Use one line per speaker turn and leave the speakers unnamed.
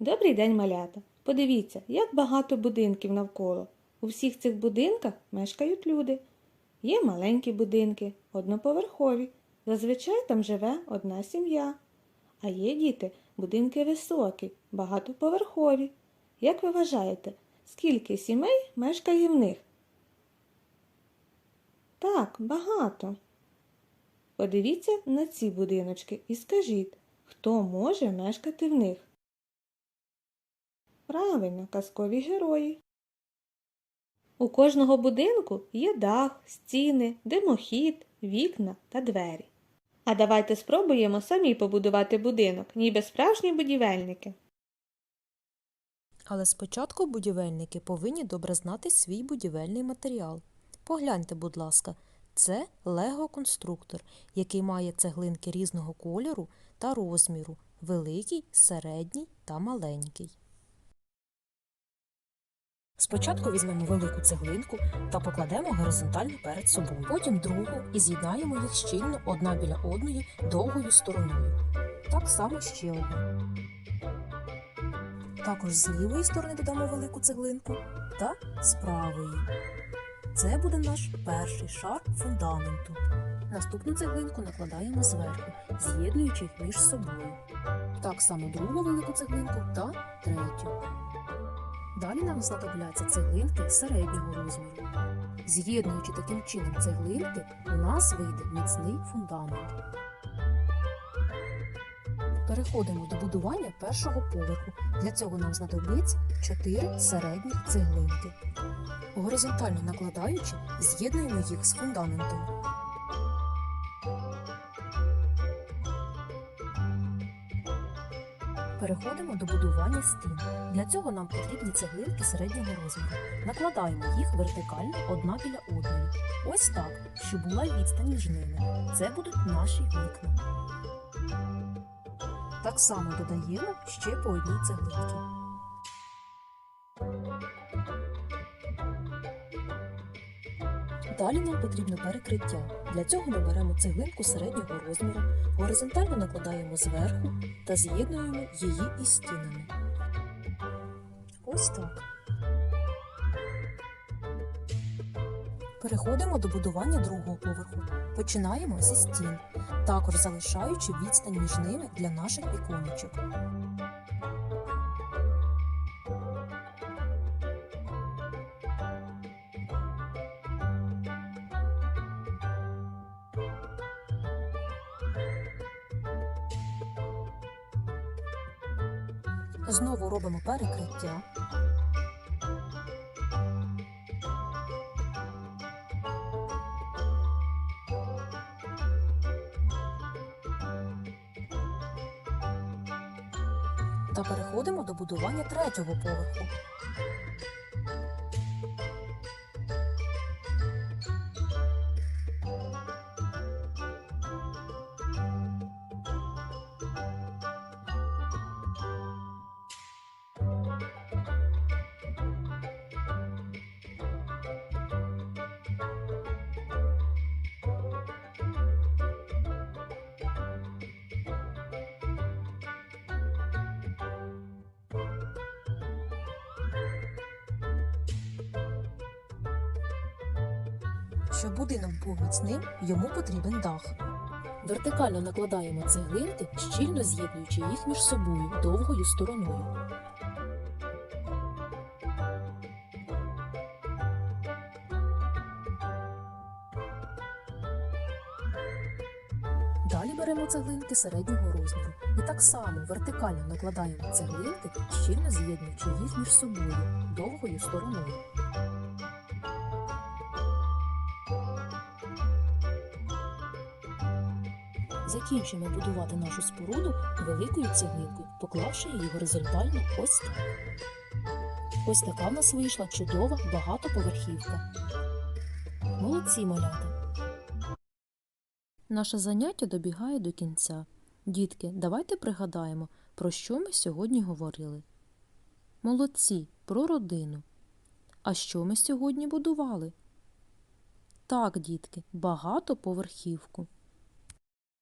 Добрий день, малята. Подивіться, як багато будинків навколо. У всіх цих будинках мешкають люди. Є маленькі будинки, одноповерхові. Зазвичай там живе одна сім'я. А є діти, будинки високі, багатоповерхові. Як ви вважаєте, скільки сімей мешкає в них? Так, багато. Подивіться на ці будиночки і скажіть, хто може мешкати в них? Правильно, казкові герої. У кожного будинку є дах, стіни, димохід, вікна та двері. А давайте спробуємо самі побудувати будинок, ніби справжні будівельники.
Але спочатку будівельники повинні добре знати свій будівельний матеріал. Погляньте, будь ласка, це лего-конструктор, який має цеглинки різного кольору та розміру великий, середній та маленький. Спочатку візьмемо велику цеглинку та покладемо горизонтально перед собою. Потім другу і з'єднаємо їх щільно одна біля одної довгою стороною. Так само ще одну. Також з лівої сторони додамо велику цеглинку та з правої. Це буде наш перший шар фундаменту. Наступну цеглинку накладаємо зверху, з'єднуючи їх між собою. Так само другу велику цеглинку та третю. Далі нам знадобляться цеглинки середнього розміру. З'єднуючи таким чином цеглинки, у нас вийде міцний фундамент. Переходимо до будування першого поверху. Для цього нам знадобиться 4 середніх цеглинки. Горизонтально накладаючи, з'єднуємо їх з фундаментом. Переходимо до будування стін. Для цього нам потрібні цеглинки середнього розміру. Накладаємо їх вертикально одна біля одної. Ось так, щоб була відстань між ними. Це будуть наші вікна. Так само додаємо ще по одній цеглинці. Далі нам потрібно перекриття. Для цього ми беремо цеглинку середнього розміру, горизонтально накладаємо зверху та з'єднуємо її із стінами. Ось так. Переходимо до будування другого поверху. Починаємо зі стін, також залишаючи відстань між ними для наших віконечок. Знову робимо перекриття. Та переходимо до будування третього поверху. Щоб будинок був міцним, йому потрібен дах. Вертикально накладаємо цеглинки, щільно з'єднуючи їх між собою довгою стороною. Далі беремо цеглинки середнього розміру і так само вертикально накладаємо цеглинки, щільно з'єднуючи їх між собою довгою стороною. Закінчуємо будувати нашу споруду великою цеглинкою, поклавши її горизонтально ось так. Ось така в нас вийшла чудова багатоповерхівка. Молодці малята! Наше заняття добігає до кінця. Дітки, давайте пригадаємо, про що ми сьогодні говорили. Молодці, про родину. А що ми сьогодні будували? Так, дітки, багатоповерхівку.